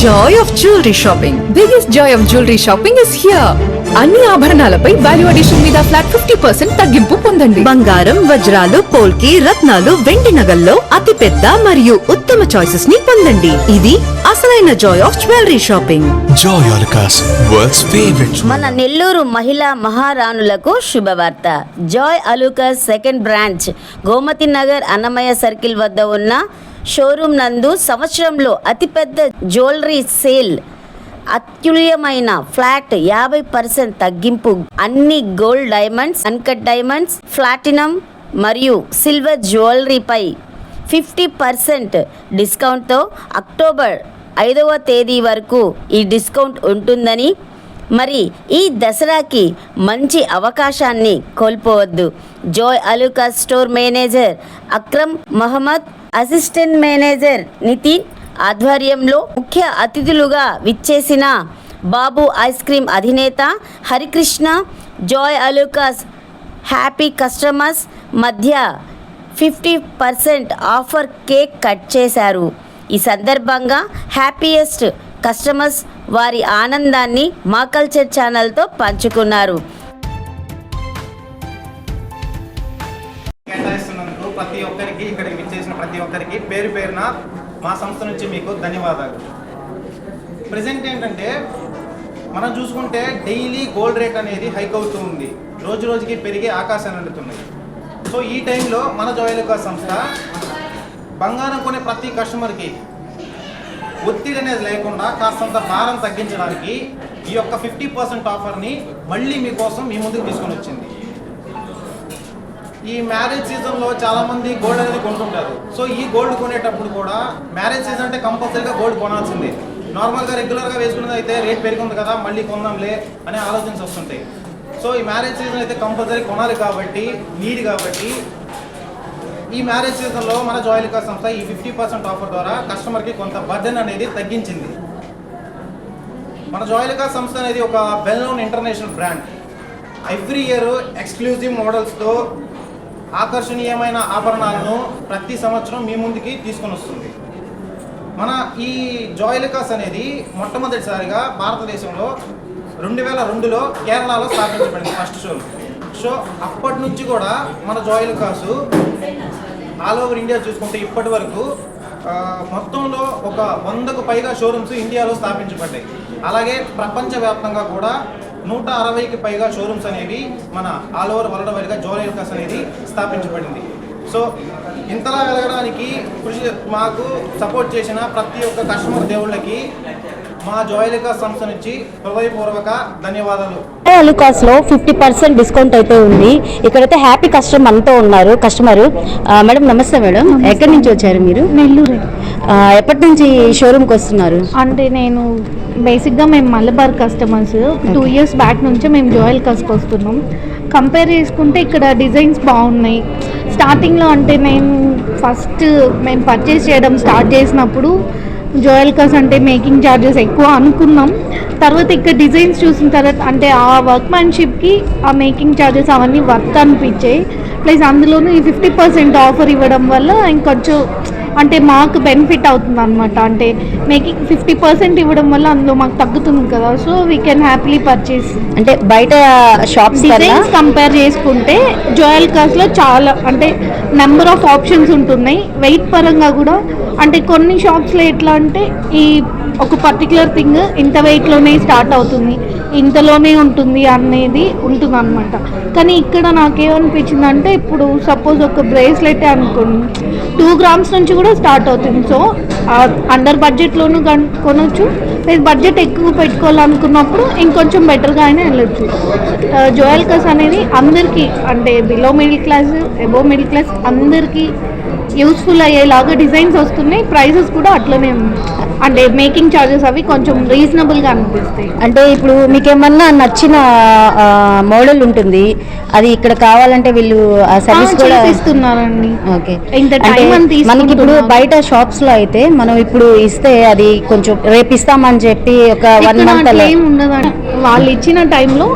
joy of jewelry shopping. Biggest joy of jewelry shopping is here. అన్ని ఆభరణాలపై value addition మీద flat fifty percent తగ్గింపు పొందండి. బంగారం వజ్రాలు పోల్కి రత్నాలు వెండి నగల్లో అతి పెద్ద మరియు ఉత్తమ చాయిసెస్ని పొందండి. ఇది అసలైన joy of jewellery shopping Joy Alucas, world's favorite. మన నెల్లూరు మహిళా మహారాణులకు శుభవార్త. Joy Alukkas second branch Gomathi Nagar Annamayya circle వద్ద ఉన్న షోరూమ్ నందు సంవత్సరంలో అతిపెద్ద జ్యువెలరీ సేల్ అత్యుల్యమైన ఫ్లాట్ యాభై పర్సెంట్ తగ్గింపు. అన్ని gold diamonds uncut diamonds platinum మరియు సిల్వర్ జ్యువెలరీపై ఫిఫ్టీ పర్సెంట్ డిస్కౌంట్తో అక్టోబర్ ఐదవ తేదీ వరకు ఈ డిస్కౌంట్ ఉంటుందని మరి ఈ దసరాకి మంచి అవకాశాన్ని కోల్పోవద్దు. Joy Alukkas store manager Akram Mohammed assistant manager Nitin ఆధ్వర్యంలో ముఖ్య అతిథులుగా విచ్చేసిన బాబు ఐస్ క్రీమ్ అధినేత హరికృష్ణ జాయ్ అలూకాస్ హ్యాపీ కస్టమర్స్ మధ్య fifty percent offer cake cut చేశారు. ఈ సందర్భంగా హ్యాపీయెస్ట్ కస్టమర్స్ వారి ఆనందాన్ని మా కల్చర్ ఛానల్తో పంచుకున్నారు. ప్రతి ఒక్కరికి ఇక్కడికి విచ్చేసిన ప్రతి ఒక్కరికి పేరు పేరున మా సంస్థ నుంచి మీకు ధన్యవాదాలు. ప్రజెంట్ ఏంటంటే మనం చూసుకుంటే డైలీ గోల్డ్ రేట్ అనేది హైక్ అవుతూ ఉంది. రోజు రోజుకి పెరిగే ఆకాశాన్ని అందుతున్నాయి. సో ఈ టైంలో మన జోయలుకా సంస్థ బంగారం కొనే ప్రతి కస్టమర్కి ఒత్తిడి అనేది లేకుండా కాస్తంత భారం తగ్గించడానికి ఈ యొక్క ఫిఫ్టీ పర్సెంట్ ఆఫర్ని మళ్ళీ మీకోసం మీ ముందుకు తీసుకొని వచ్చింది. ఈ మ్యారేజ్ సీజన్లో చాలా మంది గోల్డ్ అనేది కొంటుంటారు. సో ఈ గోల్డ్ కొనేటప్పుడు కూడా మ్యారేజ్ సీజన్ అంటే కంపల్సరీగా గోల్డ్ కొనాల్సిందే. నార్మల్గా రెగ్యులర్గా వేసుకున్నది అయితే రేట్ పెరిగింది కదా మళ్ళీ కొందాంలే అనే ఆలోచనలు వస్తుంటాయి. సో ఈ మ్యారేజ్ సీజన్ అయితే కంపల్సరీ కొనాలి కాబట్టి నీడ్ కాబట్టి ఈ మ్యారేజ్ సీజన్లో మన జోయలికా సంస్థ ఈ ఫిఫ్టీ పర్సెంట్ ఆఫర్ ద్వారా కస్టమర్కి కొంత బర్డెన్ అనేది తగ్గించింది. మన జోయలికా సంస్థ అనేది ఒక well known international brand. Every year exclusive మోడల్స్తో ఆకర్షణీయమైన ఆభరణాలను ప్రతి సంవత్సరం మీ ముందుకి తీసుకొని వస్తుంది. మన ఈ జోయలికాస్ అనేది మొట్టమొదటిసారిగా భారతదేశంలో రెండు వేల రెండులో కేరళలో స్థాపించబడింది ఫస్ట్ షో. సో అప్పటి నుంచి కూడా మన జోయలికాసు ఆల్ ఓవర్ ఇండియా చూసుకుంటే ఇప్పటి వరకు మొత్తంలో ఒక వందకు పైగా షోరూమ్స్ ఇండియాలో స్థాపించబడ్డాయి. అలాగే ప్రపంచవ్యాప్తంగా కూడా నూట అరవైకి పైగా షోరూమ్స్ అనేవి మన ఆల్ ఓవర్ వరల్డ్ వైడ్గా జోయల్కాస్ అనేది స్థాపించబడింది. సో ఇంతలా వెలగడానికి కృషి మాకు సపోర్ట్ చేసిన ప్రతి ఒక్క కస్టమర్ దేవుళ్ళకి మా జోయలికా సంస్థ నుంచి హృదయపూర్వక ధన్యవాదాలు. అలికాస్లో ఫిఫ్టీ పర్సెంట్ డిస్కౌంట్ అయితే ఉంది. ఇక్కడైతే హ్యాపీ కస్టమర్ అంతా ఉన్నారు కస్టమర్. మేడం నమస్తే మేడం. ఎక్కడి నుంచి వచ్చారు మీరు? నెల్లూరు. ఎప్పటి నుంచి షోరూమ్కి వస్తున్నారు? అంటే నేను బేసిక్గా మేము Malabar customers two years back నుంచే మేము జోయల్ కస్కి వస్తున్నాం. కంపేర్ చేసుకుంటే ఇక్కడ డిజైన్స్ బాగున్నాయి. స్టార్టింగ్లో అంటే నేను ఫస్ట్ మేము పర్చేస్ చేయడం స్టార్ట్ చేసినప్పుడు జోయల్ అంటే మేకింగ్ ఛార్జెస్ ఎక్కువ అనుకున్నాం. తర్వాత ఇక్కడ డిజైన్స్ చూసిన తర్వాత అంటే ఆ వర్క్మ్యాన్షిప్కి ఆ మేకింగ్ ఛార్జెస్ అవన్నీ వర్త్ అనిపించాయి. ప్లస్ అందులోనూ ఈ ఫిఫ్టీ పర్సెంట్ ఆఫర్ ఇవ్వడం వల్ల ఇంకొంచెం అంటే మాకు బెనిఫిట్ అవుతుంది అనమాట అంటే మేకింగ్ ఫిఫ్టీ పర్సెంట్ ఇవ్వడం వల్ల అందులో మాకు తగ్గుతుంది కదా. So we can happily purchase అంటే బయట షాప్స్ డిజైన్స్ కంపేర్ చేసుకుంటే జోయల్ కాస్ట్లో చాలా అంటే నెంబర్ ఆఫ్ ఆప్షన్స్ ఉంటున్నాయి. వెయిట్ పరంగా కూడా అంటే కొన్ని షాప్స్లో ఎట్లా అంటే ఈ ఒక పర్టికులర్ థింగ్ ఇంత వెయిట్లోనే స్టార్ట్ అవుతుంది ఇంతలోనే ఉంటుంది అనేది ఉంటుంది అనమాట కానీ ఇక్కడ నాకేమనిపించింది అంటే ఇప్పుడు సపోజ్ ఒక బ్రేస్లెట్ అనుకోండి టూ గ్రామ్స్ నుంచి కూడా స్టార్ట్ అవుతుంది. సో అండర్ బడ్జెట్లోనూ కొనవచ్చు లేదు బడ్జెట్ ఎక్కువ పెట్టుకోవాలనుకున్నప్పుడు ఇంకొంచెం బెటర్గా అయినా వెళ్ళొచ్చు. జోయల్ కస్ అనేది అందరికీ అంటే below middle class above middle class అందరికీ యూస్ఫుల్ అయ్యేలాగా డిజైన్స్ వస్తున్నాయి. ప్రైసెస్ కూడా అట్లనే అంటే మేకింగ్ ఛార్జెస్ అవి కొంచెం రీజనబుల్గా అనిపిస్తాయి. అంటే ఇప్పుడు మీకేమన్నా నచ్చిన మోడల్ ఉంటుంది. అది ఇక్కడ కావాలంటే వీళ్ళు ఆ సర్వీస్ కూడా చేపిస్తున్నారండి. ఓకే. అంటే మనకి ఇప్పుడు. బయట షాప్స్లో అయితే మనం ఇప్పుడు ఇస్తే అది కొంచెం రేపు ఇస్తామని చెప్పి ఒక వన్ మంత్ ఉండదండి. వాళ్ళు ఇచ్చిన టైంలో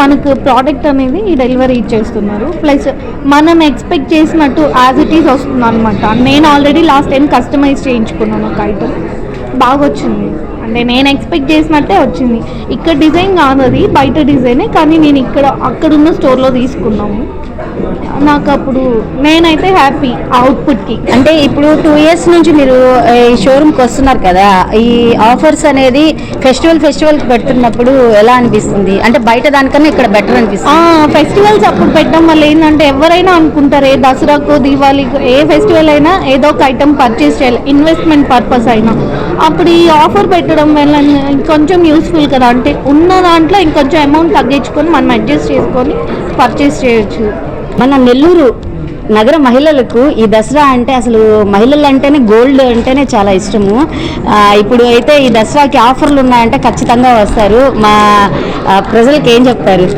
మనకు ప్రోడక్ట్ అనేది డెలివరీ ఇచ్చేస్తున్నారు. ప్లస్ మనం ఎక్స్పెక్ట్ చేసినట్టు యాజ్ ఇట్ ఈస్ వస్తుంది అనమాట నేను ఆల్రెడీ లాస్ట్ టైం కస్టమైజ్ చేయించుకున్నాను ఒక ఐటమ్ బాగా వచ్చింది అంటే నేను ఎక్స్పెక్ట్ చేసినట్టే వచ్చింది. ఇక్కడ డిజైన్ కాదు అది బయట డిజైనే కానీ నేను ఇక్కడ అక్కడున్న స్టోర్లో తీసుకున్నాము. నాకు అప్పుడు మెయిన్ అయితే హ్యాపీ అవుట్పుట్కి అంటే ఇప్పుడు టూ ఇయర్స్ నుంచి మీరు ఈ షోరూమ్కి వస్తున్నారు కదా ఈ ఆఫర్స్ అనేది ఫెస్టివల్ ఫెస్టివల్కి పెడుతున్నప్పుడు ఎలా అనిపిస్తుంది? అంటే బయట దానికన్నా ఇక్కడ బెటర్ అనిపిస్తుంది. ఫెస్టివల్స్ అప్పుడు పెట్టడం వల్ల ఏంటంటే ఎవరైనా అనుకుంటారు ఏ దసరాకు దీవాళికి ఏ ఫెస్టివల్ అయినా ఏదో ఒక ఐటమ్ పర్చేస్ చేయాలి ఇన్వెస్ట్మెంట్ పర్పస్ అయినా. అప్పుడు ఈ ఆఫర్ పెట్టడం వల్ల ఇంకొంచెం యూస్ఫుల్ కదా. అంటే ఉన్న దాంట్లో ఇంకొంచెం అమౌంట్ తగ్గించుకొని మనం అడ్జస్ట్ చేసుకొని పర్చేస్ చేయొచ్చు. మన నెల్లూరు నగర మహిళలకు ఈ దసరా అంటే అసలు మహిళలు అంటేనే గోల్డ్ అంటేనే చాలా ఇష్టము. ఇప్పుడు అయితే ఈ దసరాకి ఆఫర్లు ఉన్నాయంటే ఖచ్చితంగా వస్తారు. మా ప్రజలకు ఏం చెప్తారు?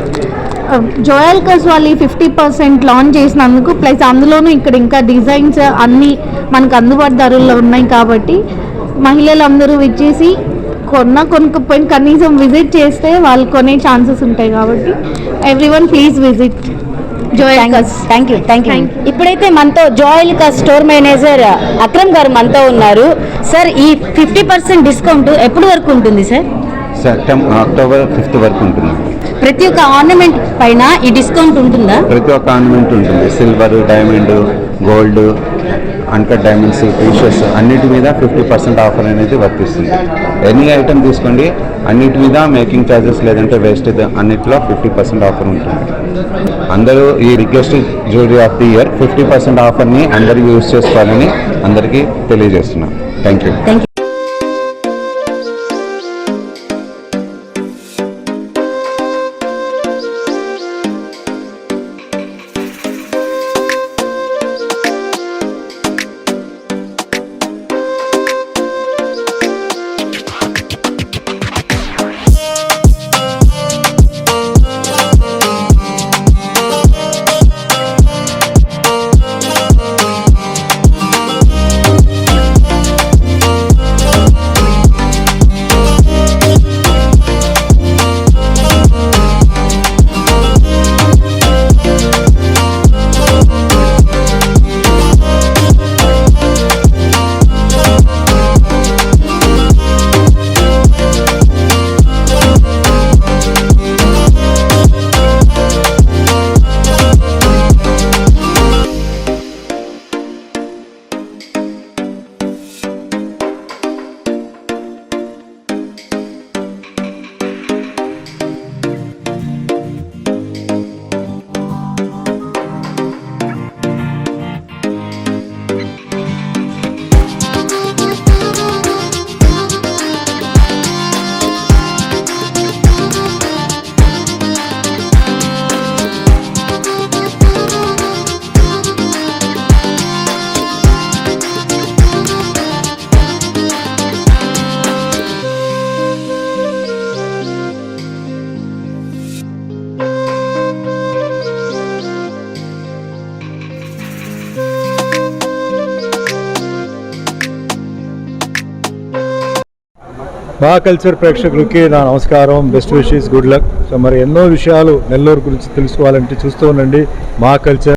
జోయల్ కస్ వాళ్ళు ఫిఫ్టీ పర్సెంట్ లాంచ్ చేసినందుకు ప్లస్ అందులోనూ ఇక్కడ ఇంకా డిజైన్స్ అన్నీ మనకు అందుబాటు ధరల్లో ఉన్నాయి కాబట్టి మహిళలందరూ విచ్చేసి కొన్న కొనుక్కపోయిన కనీసం విజిట్ చేస్తే వాళ్ళు కొనే ఛాన్సెస్ ఉంటాయి కాబట్టి everyone please visit. Thank you thank you ఇప్పుడైతే మనతో జాయిల్ కా స్టోర్ మేనేజర్ అక్రమ్ గారు మనతో ఉన్నారు. సార్ ఈ ఫిఫ్టీ పర్సెంట్ డిస్కౌంట్ ఎప్పటి వరకు ఉంటుంది సార్ అక్టోబర్ ఫిఫ్త్ వరకు ఉంటుంది. ప్రతి ఒక్క ఆర్నమెంట్ పైన ఈ డిస్కౌంట్ ఉంటుందా? ప్రతి ఒక్క ఆర్నమెంట్ ఉంటుంది. Silver diamond gold uncut diamonds fishes అన్నిటి మీద ఫిఫ్టీ పర్సెంట్ ఆఫర్ అనేది వర్తిస్తుంది. ఎనీ ఐటెం తీసుకోండి అన్నిటి మీద మేకింగ్ ఛార్జెస్ లేదంటే వేస్టేజ్ అన్నిటిలో ఫిఫ్టీ పర్సెంట్ ఆఫర్ ఉంటుంది. అందరూ ఈ request jewellery of the year fifty percent ఆఫర్ని అందరూ యూజ్ చేసుకోవాలని అందరికీ తెలియజేస్తున్నాం. థ్యాంక్ యూ మా కల్చర్ ప్రేక్షకులకి నా నమస్కారం. Best wishes good luck so మరి ఎన్నో విషయాలు నెల్లూరు గురించి తెలుసుకోవాలంటే చూస్తూ ఉండండి. మా కల్చర్